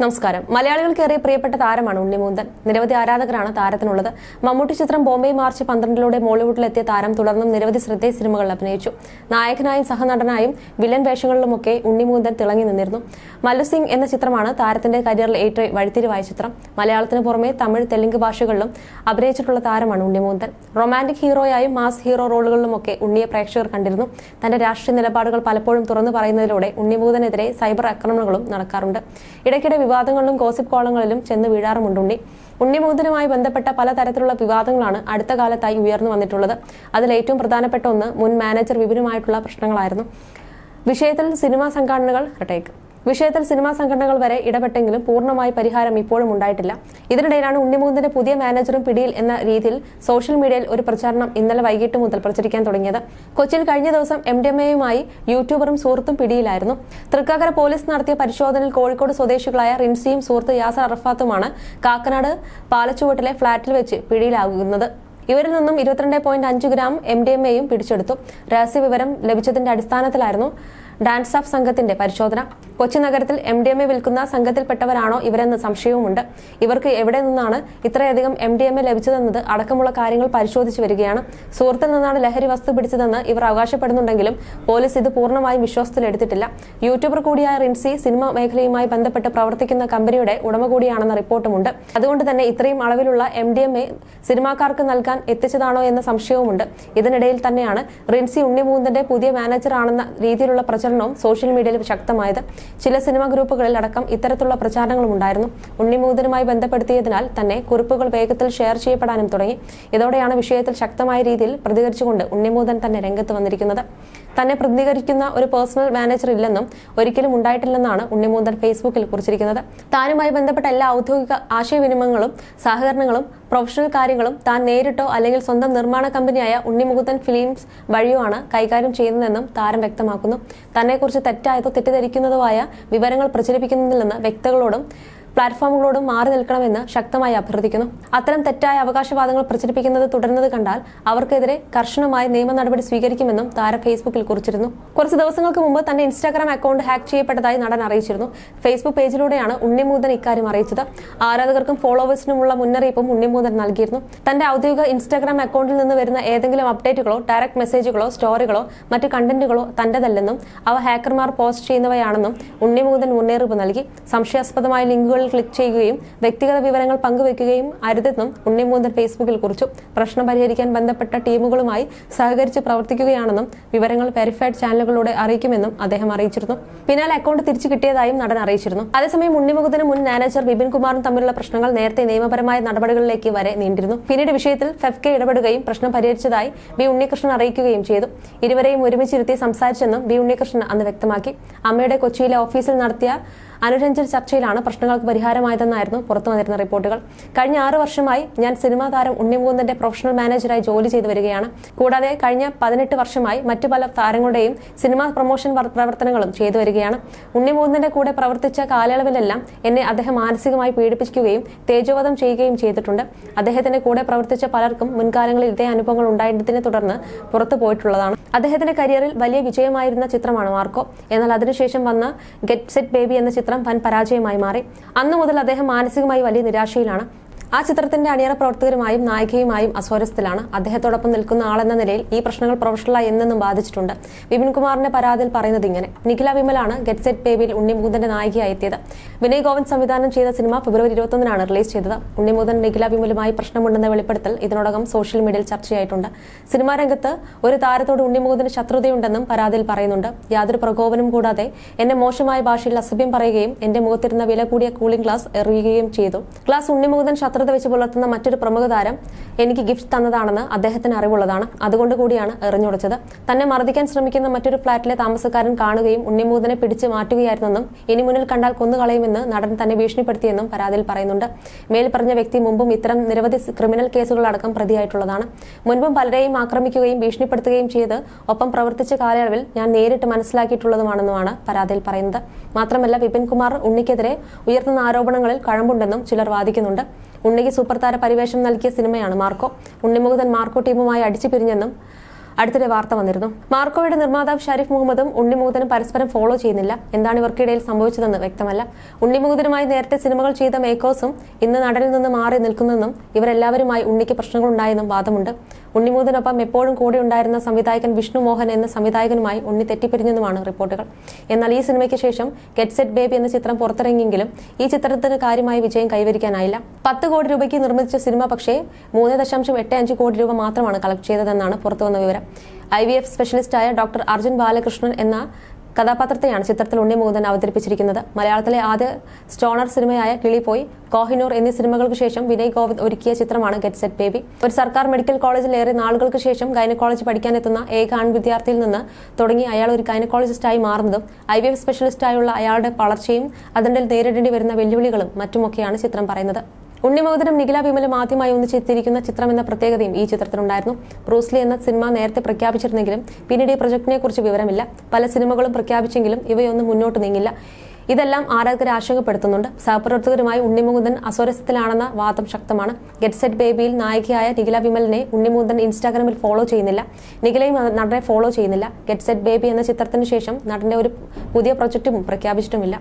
നമസ്കാരം. മലയാളികൾക്കേറെ പ്രിയപ്പെട്ട താരമാണ് ഉണ്ണിമൂന്തൻ. നിരവധി ആരാധകരാണ് താരത്തിനുള്ളത്. മമ്മൂട്ടി ചിത്രം ബോംബെ മാർച്ച് പന്ത്രണ്ടിലൂടെ മോളിവുഡിലെത്തിയ താരം തുടർന്നും നിരവധി ശ്രദ്ധേയ സിനിമകളിൽ അഭിനയിച്ചു. നായകനായും സഹനടനായും വില്ലൻ വേഷങ്ങളിലുമൊക്കെ ഉണ്ണിമൂന്തൻ തിളങ്ങി നിന്നിരുന്നു. മല്ലുസിംഗ് എന്ന ചിത്രമാണ് താരത്തിന്റെ കരിയറിൽ ഏറ്റവും വഴിത്തിരിവായ ചിത്രം. മലയാളത്തിന് പുറമെ തമിഴ് തെലുങ്ക് ഭാഷകളിലും അഭിനയിച്ചിട്ടുള്ള താരമാണ് ഉണ്ണിമൂന്തൻ. റൊമാന്റിക് ഹീറോയായും മാസ് ഹീറോ റോളുകളിലുമൊക്കെ ഉണ്ണിയെ പ്രേക്ഷകർ കണ്ടിരുന്നു. തന്റെ രാഷ്ട്രീയ നിലപാടുകൾ പലപ്പോഴും തുറന്നു പറയുന്നതിലൂടെ ഉണ്ണിമൂന്തനെതിരെ സൈബർ ആക്രമണങ്ങളും നടക്കാറുണ്ട്. ഇടയ്ക്കിടെ വിവാദങ്ങളിലും ഗോസിപ്പ് കോളങ്ങളിലും ചെന്ന് വീഴാറുമുണ്ടുണ്ണി. ഉണ്ണിമോദനുമായി ബന്ധപ്പെട്ട പലതരത്തിലുള്ള വിവാദങ്ങളാണ് അടുത്ത കാലത്തായി ഉയർന്നു വന്നിട്ടുള്ളത്. അതിൽ ഏറ്റവും പ്രധാനപ്പെട്ട ഒന്ന് മുൻ മാനേജർ വിപിനുമായിട്ടുള്ള പ്രശ്നങ്ങളായിരുന്നു. വിഷയത്തിൽ സിനിമാ സംഘടനകൾ ടേക്ക് വിഷയത്തിൽ സിനിമാ സംഘടനകൾ വരെ ഇടപെട്ടെങ്കിലും പൂർണമായി പരിഹാരം ഇപ്പോഴും ഉണ്ടായിട്ടില്ല. ഇതിനിടയിലാണ് ഉണ്ണിമുകുന്ദന്റെ പുതിയ മാനേജറും പിടിയിൽ എന്ന രീതിയിൽ സോഷ്യൽ മീഡിയയിൽ ഒരു പ്രചാരണം ഇന്നലെ വൈകിട്ട് മുതൽ പ്രചരിക്കാൻ തുടങ്ങിയത്. കൊച്ചിയിൽ കഴിഞ്ഞ ദിവസം എം ഡി എം എയുമായി യൂട്യൂബറും സുഹൃത്തും പിടിയിലായിരുന്നു. തൃക്കാക്കര പോലീസ് നടത്തിയ പരിശോധനയിൽ കോഴിക്കോട് സ്വദേശികളായ റിൻസിയും സുഹൃത്ത് യാസർ അറഫാത്തുമാണ് കാക്കനാട് പാലച്ചുവട്ടിലെ ഫ്ളാറ്റിൽ വെച്ച് പിടിയിലാകുന്നത്. ഇവരിൽ നിന്നും ഇരുപത്തിരണ്ട് പോയിന്റ് അഞ്ച് ഗ്രാം എം ഡി എം എയും പിടിച്ചെടുത്തു. രഹസ്യവിവരം ലഭിച്ചതിന്റെ അടിസ്ഥാനത്തിലായിരുന്നു ഡാൻസ് ഓഫ് സംഘത്തിന്റെ പരിശോധന. കൊച്ചി നഗരത്തിൽ എം ഡി എം എ വിൽക്കുന്ന സംഘത്തിൽപ്പെട്ടവരാണോ ഇവരെന്ന് സംശയവുമുണ്ട്. ഇവർക്ക് എവിടെ നിന്നാണ് ഇത്രയധികം എം ഡി എം എ ലഭിച്ചതെന്നത് അടക്കമുള്ള കാര്യങ്ങൾ പരിശോധിച്ചു വരികയാണ്. സുഹൃത്തിൽ നിന്നാണ് ലഹരി വസ്തു പിടിച്ചതെന്ന് ഇവർ അവകാശപ്പെടുന്നുണ്ടെങ്കിലും പോലീസ് ഇത് പൂർണമായും വിശ്വാസത്തിലെടുത്തിട്ടില്ല. യൂട്യൂബർ കൂടിയായ റിൻസി സിനിമ മേഖലയുമായി ബന്ധപ്പെട്ട് പ്രവർത്തിക്കുന്ന കമ്പനിയുടെ ഉടമ കൂടിയാണെന്ന റിപ്പോർട്ടുമുണ്ട്. അതുകൊണ്ട് തന്നെ ഇത്രയും അളവിലുള്ള എം ഡി എം എ സിനിമാക്കാർക്ക് നൽകാൻ എത്തിച്ചതാണോ എന്ന സംശയവുമുണ്ട്. ഇതിനിടയിൽ തന്നെയാണ് റിൻസി ഉണ്ണിമൂന്തന്റെ പുതിയ മാനേജർ ആണെന്ന രീതിയിലുള്ള പ്രചരണവും സോഷ്യൽ മീഡിയയിൽ ശക്തമായത്. ചില സിനിമാ ഗ്രൂപ്പുകളിൽ അടക്കം ഇത്തരത്തിലുള്ള പ്രചാരണങ്ങളും ഉണ്ടായിരുന്നു. ഉണ്ണിമൂതനുമായി ബന്ധപ്പെടുത്തിയതിനാൽ തന്നെ കുറിപ്പുകൾ വേഗത്തിൽ ഷെയർ ചെയ്യപ്പെടാനും തുടങ്ങി. ഇതോടെയാണ് വിഷയത്തിൽ ശക്തമായ രീതിയിൽ പ്രതികരിച്ചുകൊണ്ട് ഉണ്ണിമൂതൻ തന്നെ രംഗത്ത് വന്നിരിക്കുന്നത്. തന്നെ പ്രതികരിക്കുന്ന ഒരു പേഴ്സണൽ മാനേജർ ഇല്ലെന്നും ഒരിക്കലും ഉണ്ടായിട്ടില്ലെന്നാണ് ഉണ്ണിമൂന്തൽ ഫേസ്ബുക്കിൽ കുറിച്ചിരിക്കുന്നത്. താനുമായി ബന്ധപ്പെട്ട എല്ലാ ഔദ്യോഗിക ആശയവിനിമയങ്ങളും സഹകരണങ്ങളും പ്രൊഫഷണൽ കാര്യങ്ങളും താൻ നേരിട്ടോ അല്ലെങ്കിൽ സ്വന്തം നിർമ്മാണ കമ്പനിയായ ഉണ്ണിമുകുന്ദൻ ഫിലിംസ് വഴിയോ ആണ് കൈകാര്യം ചെയ്യുന്നതെന്നും താരം വ്യക്തമാക്കുന്നു. തന്നെക്കുറിച്ച് തെറ്റായതോ തെറ്റിദ്ധരിക്കുന്നതോ ആയ വിവരങ്ങൾ പ്രചരിപ്പിക്കുന്നതിൽ നിന്ന് വ്യക്തികളോടും പ്ലാറ്റ്ഫോമുകളോടും മാറി നിൽക്കണമെന്ന് ശക്തമായി അഭ്യർത്ഥിക്കുന്നു. അത്തരം തെറ്റായ അവകാശവാദങ്ങൾ പ്രചരിപ്പിക്കുന്നത് തുടരുന്നത് കണ്ടാൽ അവർക്കെതിരെ കർശനമായ നിയമ നടപടി സ്വീകരിക്കുമെന്നും താര ഫേസ്ബുക്കിൽ കുറിച്ചിരുന്നു. കുറച്ച് ദിവസങ്ങൾക്ക് മുമ്പ് തന്റെ ഇൻസ്റ്റാഗ്രാം അക്കൗണ്ട് ഹാക്ക് ചെയ്യപ്പെട്ടതായി നടൻ അറിയിച്ചിരുന്നു. ഫേസ്ബുക്ക് പേജിലൂടെയാണ് ഉണ്ണിമൂതൻ ഇക്കാര്യം അറിയിച്ചത്. ആരാധകർക്കും ഫോളോവേഴ്സിനുമുള്ള മുന്നറിയിപ്പും ഉണ്ണിമൂതൻ നൽകിയിരുന്നു. തന്റെ ഔദ്യോഗിക ഇൻസ്റ്റാഗ്രാം അക്കൗണ്ടിൽ നിന്ന് വരുന്ന ഏതെങ്കിലും അപ്ഡേറ്റുകളോ ഡയറക്ട് മെസ്സേജുകളോ സ്റ്റോറികളോ മറ്റ് കണ്ടന്റുകളോ തന്റെതല്ലെന്നും അവ ഹാക്കർമാർ പോസ്റ്റ് ചെയ്യുന്നവയാണെന്നും ഉണ്ണിമൂതൻ മുന്നറിയിപ്പ് നൽകി. സംശയാസ്പദമായ ലിങ്കുകൾ ക്ലിക്ക് ചെയ്യുകയും വ്യക്തിഗത വിവരങ്ങൾ പങ്കുവെക്കുകയും അരുതെന്നും ഉണ്ണിമൂന്തൻ ഫേസ്ബുക്കിൽ കുറിച്ചു. പ്രശ്നം പരിഹരിക്കാൻ ബന്ധപ്പെട്ട ടീമുകളുമായി സഹകരിച്ച് പ്രവർത്തിക്കുകയാണെന്നും വിവരങ്ങൾ വെരിഫൈഡ് ചാനലുകളിലൂടെ അറിയിക്കുമെന്നും അദ്ദേഹം അറിയിച്ചിരുന്നു. പിന്നാലെ അക്കൗണ്ട് തിരിച്ചു കിട്ടിയതായും നടൻ അറിയിച്ചിരുന്നു. അതേസമയം ഉണ്ണിമുഖത്തിന് മുൻ മാനേജർ വിപിൻ കുമാറും തമ്മിലുള്ള പ്രശ്നങ്ങൾ നേരത്തെ നിയമപരമായ നടപടികളിലേക്ക് വരെ നീണ്ടിരുന്നു. പിന്നീട് വിഷയത്തിൽ ഫെഫ്കെ ഇടപെടുകയും പ്രശ്നം പരിഹരിച്ചതായി ബി ഉണ്ണികൃഷ്ണൻ അറിയിക്കുകയും ചെയ്തു. ഇരുവരെയും ഒരുമിച്ചിരുത്തി സംസാരിച്ചെന്നും ബി ഉണ്ണികൃഷ്ണൻ അന്ന് വ്യക്തമാക്കി. അമ്മയുടെ കൊച്ചിയിലെ ഓഫീസിൽ നടത്തിയ അനുരഞ്ജൻ ചർച്ചയിലാണ് പ്രശ്നങ്ങൾക്ക് പരിഹാരമായതെന്നായിരുന്നു പുറത്തു വന്നിരുന്ന റിപ്പോർട്ടുകൾ. കഴിഞ്ഞ ആറ് വർഷമായി ഞാൻ സിനിമാ താരം ഉണ്ണിമുകുന്ദന്റെ പ്രൊഫഷണൽ മാനേജറായി ജോലി ചെയ്തു വരികയാണ്. കൂടാതെ കഴിഞ്ഞ പതിനെട്ട് വർഷമായി മറ്റു പല താരങ്ങളുടെയും സിനിമാ പ്രൊമോഷൻ പ്രവർത്തനങ്ങളും ചെയ്തു വരികയാണ്. ഉണ്ണിമുകുന്ദന്റെ കൂടെ പ്രവർത്തിച്ച കാലയളവിലെല്ലാം എന്നെ അദ്ദേഹം മാനസികമായി പീഡിപ്പിക്കുകയും തേജോവധം ചെയ്യുകയും ചെയ്തിട്ടുണ്ട്. അദ്ദേഹത്തിന്റെ കൂടെ പ്രവർത്തിച്ച പലർക്കും മുൻകാലങ്ങളിൽ ഇതേ അനുഭവങ്ങൾ ഉണ്ടായതിനെ തുടർന്ന് പുറത്തു പോയിട്ടുള്ളതാണ്. അദ്ദേഹത്തിന്റെ കരിയറിൽ വലിയ വിജയമായിരുന്ന ചിത്രമാണ് മാർക്കോ. എന്നാൽ അതിനുശേഷം വന്ന ഗെറ്റ് സെറ്റ് ബേബി എന്ന ചിത്രം വൻ പരാജയമായി മാറി. അന്നു മുതൽ അദ്ദേഹം മാനസികമായി വലിയ നിരാശയിലാണ്. ആ ചിത്രത്തിന്റെ അണിയറ പ്രവർത്തകരുമായും നായികയുമായും അസ്വരസ്ഥത്തിലാണ് അദ്ദേഹത്തോടൊപ്പം നിൽക്കുന്ന ആളെന്ന നിലയിൽ ഈ പ്രശ്നങ്ങൾ പ്രൊഫഷണലായി എന്നെന്നും ബാധിച്ചിട്ടുണ്ട്. വിപിൻ കുമാറിന്റെ പരാതിയിൽ പറയുന്നത് ഇങ്ങനെ. നിഖില വിമലാണ് ഗെറ്റ് സെറ്റ് ബേബിയിൽ ഉണ്ണിമൂതന്റെ നായികയായി എത്തിയത്. വിനയ് ഗോവിന്ദ് സംവിധാനം ചെയ്ത സിനിമ ഫെബ്രുവരി ഇരുപത്തൊന്നിനാണ് റിലീസ് ചെയ്തത്. ഉണ്ണിമൂതൻ നിഖില വിമലുമായി പ്രശ്നമുണ്ടെന്ന വെളിപ്പെടുത്തൽ ഇതിനോടകം സോഷ്യൽ മീഡിയയിൽ ചർച്ചയായിട്ടുണ്ട്. സിനിമാ രംഗത്ത് ഒരു താരത്തോട് ഉണ്ണിമൂതന് ശത്രുതയുണ്ടെന്നും പരാതിയിൽ പറയുന്നുണ്ട്. യാതൊരു പ്രകോപനം കൂടാതെ എന്നെ മോശമായ ഭാഷയിൽ അസഭ്യം പറയുകയും എന്റെ മുഖത്തിരുന്ന വില കൂടിയ കൂളിംഗ് ഗ്ലാസ് എറിയുകയും ചെയ്തു. ഗ്ലാസ് ഉണ്ണിമുകുന്ദൻ ശത്രുത വെച്ച് പുലർത്തുന്ന മറ്റൊരു പ്രമുഖ താരം എനിക്ക് ഗിഫ്റ്റ് തന്നതാണെന്ന് അദ്ദേഹത്തിന് അറിവുള്ളതാണ്. അതുകൊണ്ട് കൂടിയാണ് എറിഞ്ഞുടച്ചത് തന്നെ മർദ്ദിക്കാൻ ശ്രമിക്കുന്ന മറ്റൊരു ഫ്ളാറ്റിലെ താമസക്കാരൻ കാണുകയും ഉണ്ണിമൂതനെ പിടിച്ച് മാറ്റുകയായിരുന്നെന്നും ഇനി മുന്നിൽ കണ്ടാൽ കൊന്നുകളയുമെന്ന് നടൻ തന്നെ ഭീഷണിപ്പെടുത്തിയെന്നും പരാതിയിൽ പറയുന്നുണ്ട്. മേൽപ്പറഞ്ഞ വ്യക്തി മുമ്പും ഇത്തരം നിരവധി ക്രിമിനൽ കേസുകളടക്കം പ്രതിയായിട്ടുള്ളതാണ്. മുൻപും പലരെയും ആക്രമിക്കുകയും ഭീഷണിപ്പെടുത്തുകയും ചെയ്ത് ഒപ്പം പ്രവർത്തിച്ച കാലയളവിൽ ഞാൻ നേരിട്ട് മനസ്സിലാക്കിയിട്ടുള്ളതുമാണെന്നുമാണ് പരാതിയിൽ പറയുന്നത്. മാത്രമല്ല വിപിൻ കുമാർ ഉണ്ണിക്കെതിരെ ഉയർത്തുന്ന ആരോപണങ്ങളിൽ കഴമ്പുണ്ടെന്നും ചിലർ വാദിക്കുന്നുണ്ട്. ഉണ്ണിക്ക് സൂപ്പർ താര പരിവേഷം നൽകിയ സിനിമയാണ് മാർക്കോ. ഉണ്ണിമുകുതൻ മാർക്കോ ടീമുമായി അടിച്ചു പിരിഞ്ഞെന്നും അടുത്തിടെ വാർത്ത വന്നിരുന്നു. മാർക്കോയുടെ നിർമ്മാതാവ് ഷരീഫ് മുഹമ്മദും ഉണ്ണിമുകുതനും പരസ്പരം ഫോളോ ചെയ്യുന്നില്ല. എന്താണ് ഇവർക്കിടയിൽ സംഭവിച്ചതെന്ന് വ്യക്തമല്ല. ഉണ്ണിമുകുതനുമായി നേരത്തെ സിനിമകൾ ചെയ്ത മേക്കോസും ഇന്ന് നടനിൽ നിന്ന് മാറി നിൽക്കുന്നെന്നും ഇവരെല്ലാവരുമായി ഉണ്ണിക്ക് പ്രശ്നങ്ങളുണ്ടായെന്നും വാദമുണ്ട്. ഉണ്ണിമുകുതനൊപ്പം എപ്പോഴും കൂടെ ഉണ്ടായിരുന്ന സംവിധായകൻ വിഷ്ണു മോഹൻ എന്ന സംവിധായകനുമായി ഉണ്ണി തെറ്റിപ്പിരിഞ്ഞെന്നുമാണ് റിപ്പോർട്ടുകൾ. എന്നാൽ ഈ സിനിമയ്ക്ക് ശേഷം ഗെറ്റ് സെറ്റ് ബേബി എന്ന ചിത്രം പുറത്തിറങ്ങിയെങ്കിലും ഈ ചിത്രത്തിന് കാര്യമായ വിജയം കൈവരിക്കാനായില്ല. പത്ത് കോടി രൂപയ്ക്ക് നിർമ്മിച്ച സിനിമ പക്ഷേ മൂന്ന് ദശാംശം എട്ട് അഞ്ച് കോടി രൂപ മാത്രമാണ് കളക്ട് ചെയ്തതെന്നാണ് പുറത്തുവന്ന വിവരം. ഐ വി എഫ് സ്പെഷ്യലിസ്റ്റായ ഡോക്ടർ അർജുൻ ബാലകൃഷ്ണൻ എന്ന കഥാപാത്രത്തെയാണ് ചിത്രത്തിൽ ഉണ്ണിമുകുന്ദൻ അവതരിപ്പിച്ചിരിക്കുന്നത്. മലയാളത്തിലെ ആദ്യ സ്റ്റോണർ സിനിമയായ കിളിപോയി കോഹിനൂർ എന്നീ സിനിമകൾക്ക് ശേഷം വിനയ് ഗോവിന്ദ് ഒരുക്കിയ ചിത്രമാണ് ഗെറ്റ് സെറ്റ് ബേബി. ഒരു സർക്കാർ മെഡിക്കൽ കോളേജിൽ ഏറെ നാളുകൾക്ക് ശേഷം ഗൈനക്കോളജി പഠിക്കാനെത്തുന്ന ഏക ആൺ വിദ്യാർത്ഥിയിൽ നിന്ന് തുടങ്ങി അയാൾ ഒരു ഗൈനക്കോളജിസ്റ്റായി മാറുന്നതും ഐ വി എഫ് സ്പെഷ്യലിസ്റ്റായുള്ള അയാളുടെ വളർച്ചയും അതിന്റെ നേരിടേണ്ടി വരുന്ന വെല്ലുവിളികളും മറ്റുമൊക്കെയാണ് ചിത്രം പറയുന്നത്. ഉണ്ണിമുകുന്ദനും നിഖില വിമലും ആദ്യമായി ഒന്നിച്ചെത്തിയിരിക്കുന്ന ചിത്രം എന്ന പ്രത്യേകതയും ഈ ചിത്രത്തിനുണ്ടായിരുന്നു ബ്രൂസ്ലി എന്ന സിനിമ നേരത്തെ പ്രഖ്യാപിച്ചിരുന്നെങ്കിലും പിന്നീട് ഈ പ്രൊജക്ടിനെ കുറിച്ച് വിവരമില്ല. പല സിനിമകളും പ്രഖ്യാപിച്ചെങ്കിലും ഇവയൊന്നും മുന്നോട്ട് നീങ്ങില്ല. ഇതെല്ലാം ആരാധകരെ ആശങ്കപ്പെടുത്തുന്നുണ്ട്. സഹപ്രവർത്തകരുമായി ഉണ്ണിമുകുന്ദൻ അസ്വരസ്യത്തിലാണെന്ന വാദം ശക്തമാണ്. ഗെറ്റ് സെറ്റ് ബേബിയിൽ നായികയായ നിഖില വിമലിനെ ഉണ്ണിമുകുന്ദൻ ഇൻസ്റ്റാഗ്രാമിൽ ഫോളോ ചെയ്യുന്നില്ല. നിഖിലയും നടനെ ഫോളോ ചെയ്യുന്നില്ല. ഗെറ്റ് സെറ്റ് ബേബി എന്ന ചിത്രത്തിന് ശേഷം നടന്റെ ഒരു പുതിയ പ്രൊജക്റ്റും പ്രഖ്യാപിച്ചിട്ടുമില്ല.